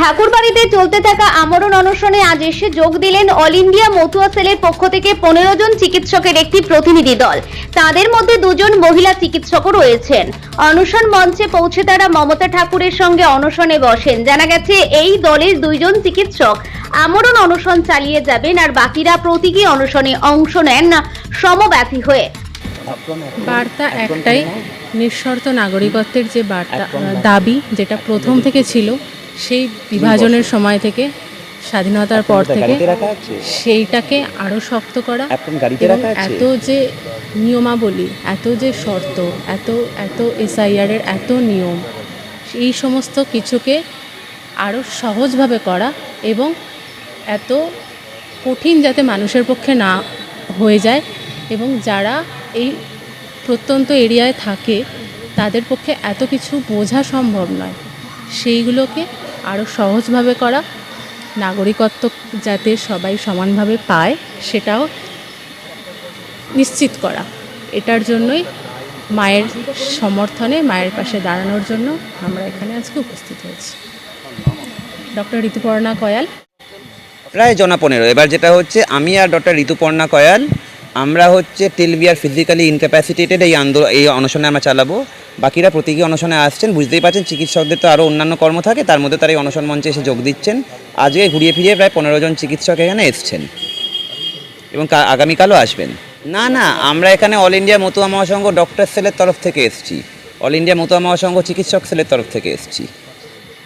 ঠাকুরবাড়িতে চলতে থাকা আমরণ অনশনে আজ এসে যোগ দিলেন অল ইন্ডিয়া মতুয়া সেলের পক্ষ থেকে পনেরো জন চিকিৎসকের একটি প্রতিনিধি দল। তাদের মধ্যে দুজন মহিলা চিকিৎসকও রয়েছেন। অনশন মঞ্চে পৌঁছে তারা মমতা ঠাকুরের সঙ্গে অনশনে বসেন। জানা গেছে এই দলের দুইজন চিকিৎসক আমরণ অনশন চালিয়ে যাবেন আর বাকিরা প্রতীকী অনশনে অংশ নেন সমব্যাথী হয়ে। বার্তা একটাই নিঃশর্ত নাগরিকত্বের যে বার্তা দাবি যেটা প্রথম থেকে ছিল সেই বিভাজনের সময় থেকে স্বাধীনতার পর থেকে সেইটাকে আরও শক্ত করা এবং এত যে নিয়মাবলী এত যে শর্ত এত এত এসআইআর এর এত নিয়ম এই সমস্ত কিছুকে আরও সহজভাবে করা এবং এত কঠিন যাতে মানুষের পক্ষে না হয়ে যায় এবং যারা এই প্রত্যন্ত এরিয়ায় থাকে তাদের পক্ষে এত কিছু বোঝা সম্ভব নয়। সেইগুলোকে আরও সহজভাবে করা, নাগরিকত্ব যাতে সবাই সমানভাবে পায় সেটাও নিশ্চিত করা। এটার জন্যই মায়ের সমর্থনে, মায়ের পাশে দাঁড়ানোর জন্য আমরা এখানে আজকে উপস্থিত হয়েছি। ডক্টর ঋতুপর্ণা কয়াল। প্রায় জনা পনেরো। এবার যেটা হচ্ছে, আমি আর ডক্টর ঋতুপর্ণা কয়াল, আমরা হচ্ছে টিল বি ফিজিক্যালি ইনক্যাপাসিটেটেড এই আন্দোলন এই অনশনে আমরা চালাবো। বাকিরা প্রতীকী অনশনে আসছেন, বুঝতেই পারছেন, চিকিৎসকদের তো আরও অন্যান্য কর্ম থাকে, তার মধ্যে তারা এই অনশন মঞ্চে এসে যোগ দিচ্ছেন। আজকে ঘুরিয়ে ফিরিয়ে প্রায় পনেরো জন চিকিৎসক এখানে এসছেন। এবং আগামীকালও আসবেন। না না, আমরা এখানে All India Matua Mahasangha doctor সেলের তরফ থেকে এসেছি। অল ইন্ডিয়া মতুয়া মহাসংঘ চিকিৎসক সেলের তরফ থেকে এসেছি।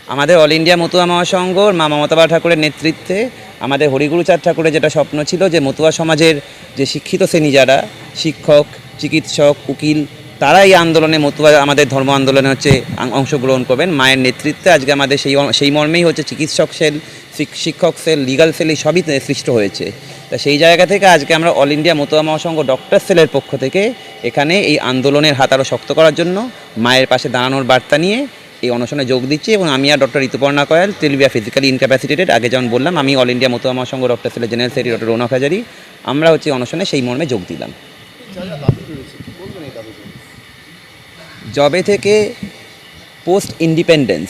আমাদের অল ইন্ডিয়া মতুয়া মহাসংঘ মা মমতাবা ঠাকুরের নেতৃত্বে, আমাদের হরিগুরুচাঁদ ঠাকুরের যেটা স্বপ্ন ছিল যে মতুয়া সমাজের যে শিক্ষিত শ্রেণি যারা, শিক্ষক, চিকিৎসক, উকিল তারা এই আন্দোলনে মতুয়া, আমাদের ধর্ম আন্দোলনে হচ্ছে অংশগ্রহণ করবেন। মায়ের নেতৃত্বে আজকে আমাদের সেই সেই মর্মেই হচ্ছে চিকিৎসক সেল, শিক- শিক্ষক সেল লিগাল সেল এই সবই সৃষ্ট হয়েছে। তা সেই জায়গা থেকে আজকে আমরা All India Matua Mahasangha doctor সেলের পক্ষ থেকে এখানে এই আন্দোলনের হাত আরও শক্ত করার জন্য মায়ের পাশে দাঁড়ানোর বার্তা নিয়ে এই অনশনে যোগ দিচ্ছি এবং আমি আর ডক্টর ঋতুপর্ণা কয়াল টেলিভিয়া ফিজিক্যালি ইনক্যাপাসিটেটেড আগে যেমন বললাম, আমি All India Matua Mahasangha doctor সেলের general secretary doctor Rounak Hazari আমরা হচ্ছে অনশনে সেই মর্মে যোগ দিলাম। জবে থেকে পোস্ট ইন্ডিপেন্ডেন্স,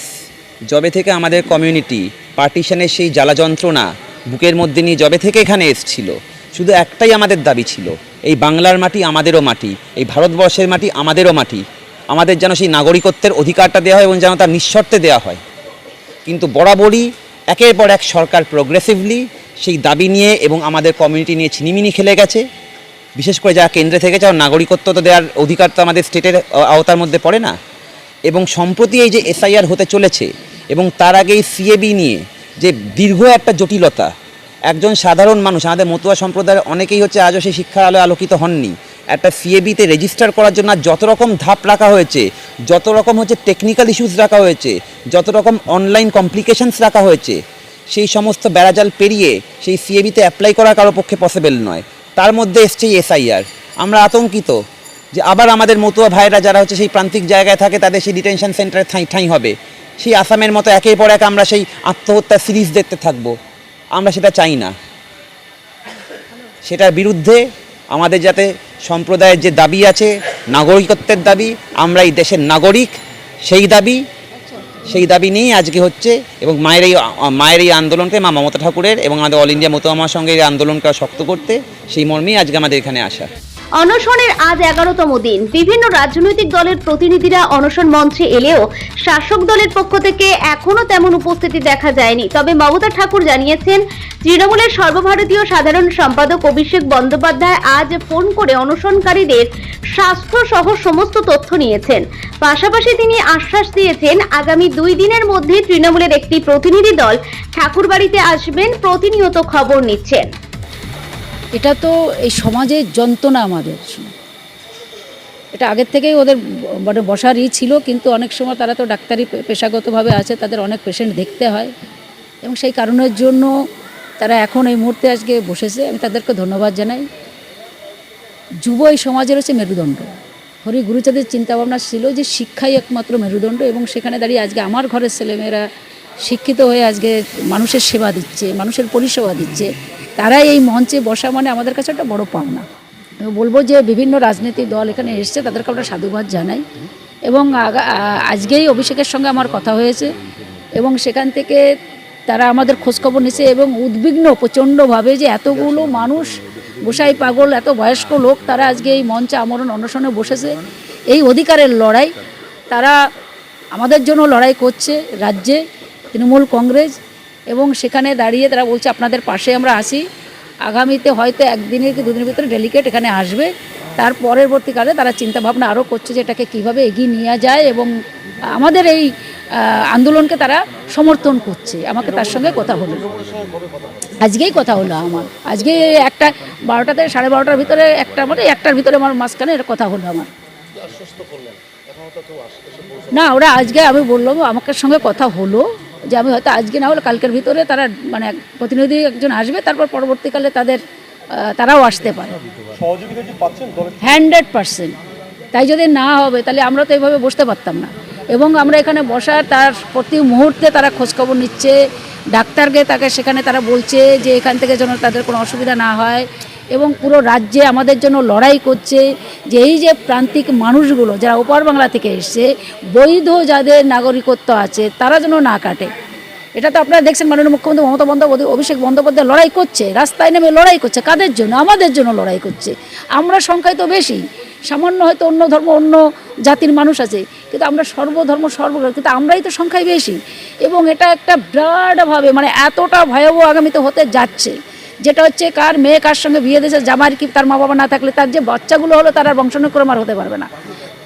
জবে থেকে আমাদের কমিউনিটি, পার্টিশনের সেই জ্বালা যন্ত্রণা বুকের মধ্যে নিয়ে জবে থেকে এখানে এসছিল। শুধু একটাই আমাদের দাবি ছিল, এই বাংলার মাটি আমাদেরও মাটি, এই ভারতবর্ষের মাটি আমাদেরও মাটি, আমাদের যেন সেই নাগরিকত্বের অধিকারটা দেওয়া হয় এবং যেন তার নিঃশর্তে দেওয়া হয়। কিন্তু বরাবরই একের পর এক সরকার প্রোগ্রেসিভলি সেই দাবি নিয়ে এবং আমাদের কমিউনিটি নিয়ে ছিনিমিনি খেলে গেছে। বিশেষ করে যারা কেন্দ্রে থেকে যাও, নাগরিকত্ব তো দেওয়ার অধিকার তো আমাদের স্টেটের আওতার মধ্যে পড়ে না। এবং সম্প্রতি এই যে এসআইআর হতে চলেছে, এবং তার আগে এই সিএবি নিয়ে যে দীর্ঘ একটা জটিলতা, একজন সাধারণ মানুষ, আমাদের মতুয়া সম্প্রদায়ের অনেকেই হচ্ছে আজও সেই শিক্ষার আলোয় আলোকিত হননি। একটা সিএবিতে রেজিস্টার করার জন্য যত রকম ধাপ রাখা হয়েছে, যত রকম হচ্ছে টেকনিক্যাল ইস্যুস রাখা হয়েছে, যত রকম অনলাইন কমপ্লিকেশানস রাখা হয়েছে, সেই সমস্ত বেড়াজাল পেরিয়ে সেই সিএবিতে অ্যাপ্লাই করা কারও পক্ষে পসিবল নয়। তার মধ্যে এসছে এসআইআর। আমরা আতঙ্কিত যে আবার আমাদের মতুয়া ভাইরা যারা হচ্ছে সেই প্রান্তিক জায়গায় থাকে, তাদের সেই ডিটেনশন সেন্টারে ঠাঁই ঠাঁই হবে। সেই আসামের মতো একের পর এক আমরা সেই আত্মহত্যা সিরিজ দেখতে থাকব। আমরা সেটা চাই না। সেটার বিরুদ্ধে আমাদের যাতে সম্প্রদায়ের যে দাবি আছে, নাগরিকত্বের দাবি আমরা এই দেশের নাগরিক, সেই দাবি সেই দাবি নিয়েই আজকে হচ্ছে এবং মায়ের এই মায়ের এই আন্দোলনকে মা মমতা ঠাকুরের এবং আমাদের অল ইন্ডিয়া মতো আমার সঙ্গে এই আন্দোলনকে শক্ত করতে সেই মর্মেই আজকে আমাদের এখানে আসা। অনশনের আজ এগারোতম দিন। বিভিন্ন রাজনৈতিক দলের প্রতিনিধিরা অনশন মঞ্চে এলেও শাসক দলের পক্ষ থেকে এখনও তেমন উপস্থিতি দেখা যায়নি। তবে মমতা ঠাকুর জানিয়েছেন, তৃণমূলের সর্বভারতীয় সাধারণ সম্পাদক অভিষেক বন্দ্যোপাধ্যায় আজ ফোন করে অনশনকারীদের স্বাস্থ্য সহ সমস্ত তথ্য নিয়েছেন। পাশাপাশি তিনি আশ্বাস দিয়েছেন, আগামী দুই দিনের মধ্যে তৃণমূলের একটি প্রতিনিধি দল ঠাকুরবাড়িতে আসবেন, প্রতিনিয়ত খবর নিচ্ছেন। এটা তো এই সমাজের যন্ত্রণা আমাদের। এটা আগের থেকেই ওদের মানে বসারই ছিল, কিন্তু অনেক সময় তারা তো ডাক্তারি পেশাগতভাবে আছে, তাদের অনেক পেশেন্ট দেখতে হয়। এবং সেই কারণের জন্য তারা এখন এই মুহূর্তে আজকে বসেছে। আমি তাদেরকে ধন্যবাদ জানাই। যুব এই সমাজের হচ্ছে মেরুদণ্ড। হরি গুরুচাঁদের চিন্তাভাবনা ছিল যে শিক্ষাই একমাত্র মেরুদণ্ড এবং সেখানে দাঁড়িয়ে আজকে আমার ঘরের ছেলেমেয়েরা শিক্ষিত হয়ে আজকে মানুষের সেবা দিচ্ছে, মানুষের পরিষেবা দিচ্ছে। তারাই এই মঞ্চে বসা মানে আমাদের কাছে একটা বড় পাওনা। বলব যে বিভিন্ন রাজনৈতিক দল এখানে এসছে, তাদেরকে আমরা সাধুবাদ জানাই। এবং আজকেই অভিষেকের সঙ্গে আমার কথা হয়েছে এবং সেখান থেকে তারা আমাদের খোঁজখবর নিচ্ছে এবং উদ্বিগ্ন প্রচণ্ডভাবে যে এতগুলো মানুষ, গোসাই পাগল, এত বয়স্ক লোক তারা আজকে এই মঞ্চে আমরণ অনশনে বসেছে। এই অধিকারের লড়াই, তারা আমাদের জন্য লড়াই করছে রাজ্যে, তৃণমূল কংগ্রেস এবং সেখানে দাঁড়িয়ে তারা বলছে আপনাদের পাশে আমরা আসি আগামীতে হয়তো একদিনের কি দুদিনের ভিতরে ডেলিগেট এখানে আসবে। তার পরবর্তীকালে তারা চিন্তাভাবনা আরও করছে যে এটাকে কীভাবে এগিয়ে নিয়ে যায় এবং আমাদের এই আন্দোলনকে তারা সমর্থন করছে। আমাকে তার সঙ্গে কথা হলো। আজকেই কথা হলো আমার। আজকে একটা বারোটা থেকে সাড়ে বারোটার ভিতরে একটা মানে একটার ভিতরে আমার মাঝখানে এটা কথা হলো আমার। না ওরা আজকে আমি বললাম আমাকে সঙ্গে কথা হলো। যে আমি হয়তো আজকে না হলে কালকের ভিতরে তারা মানে প্রতিনিধি একজন আসবে তারপর পরবর্তীকালে তাদের তারাও আসতে পারে। Hundred percent. তাই যদি না হবে তাহলে আমরা তো এইভাবে বসতে পারতাম না। এবং আমরা এখানে বসার তার প্রতি মুহূর্তে তারা খোঁজখবর নিচ্ছে ডাক্তারকে তাকে সেখানে তারা বলছে যে এখান থেকে যেন তাদের কোনো অসুবিধা না হয়। এবং পুরো রাজ্যে আমাদের জন্য লড়াই করছে। যে এই যে প্রান্তিক মানুষগুলো যারা ওপার বাংলা থেকে এসছে, বৈধ যাদের নাগরিকত্ব আছে, তারা যেন না কাটে। এটা তো আপনারা দেখছেন মাননীয় মুখ্যমন্ত্রী মমতা বন্দ্যোপাধ্যায়, অভিষেক বন্দ্যোপাধ্যায় লড়াই করছে, রাস্তায় নেমে লড়াই করছে। কাদের জন্য? আমাদের জন্য লড়াই করছে। আমরা সংখ্যায় তো বেশি। সামান্য হয়তো অন্য ধর্ম, অন্য জাতির মানুষ আছে, কিন্তু আমরা সর্বধর্ম, সর্ব, কিন্তু আমরাই তো সংখ্যায় বেশি। এবং এটা একটা বিরাটভাবে মানে এতটা ভয়াবহ আগামীতে হতে যাচ্ছে। যেটা হচ্ছে কার মেয়ে কার সঙ্গে বিয়ে দিয়েছে জামার কি তার মা বাবা না থাকলে তার যে বাচ্চাগুলো হলো তার আর বংশানুক্রম আর হতে পারবে না।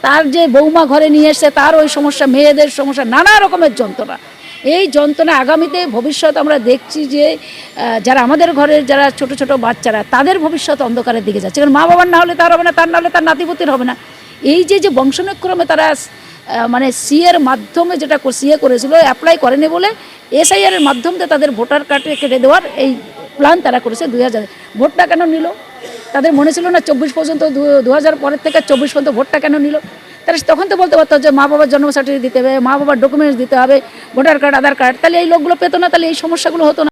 তার যে বৌমা ঘরে নিয়ে এসছে, তার ওই সমস্যা, মেয়েদের সমস্যা, নানা রকমের যন্ত্রণা। এই যন্ত্রণা আগামীতে ভবিষ্যৎ আমরা দেখছি যে যারা আমাদের ঘরের যারা ছোট ছোট বাচ্চারা, তাদের ভবিষ্যৎ অন্ধকারের দিকে যাচ্ছে। কারণ মা বাবার না হলে তার হবে না, তার না হলে তার নাতিপুতির হবে না। এই যে যে বংশানুক্রমে তারা মানে সিএর মাধ্যমে যেটা সিএ করেছিল অ্যাপ্লাই করেনি বলে এসআইআর এর মাধ্যমে তাদের ভোটার কার্ডে কেটে দেওয়ার এই প্ল্যান তারা করেছে দুই হাজার। ভোটটা কেন নিল? তাদের মনে ছিল না চব্বিশ পর্যন্ত দু হাজার পরের থেকে চব্বিশ পর্যন্ত ভোটটা কেন নিল? তারা তখন তো বলতে পারতো যে মা বাবার জন্ম সার্টিফিকেট দিতে হবে, মা বাবার ডকুমেন্টস দিতে হবে ভোটার কার্ড আধার কার্ড তাহলে এই লোকগুলো পেতো না, তাহলে এই সমস্যাগুলো হতো না।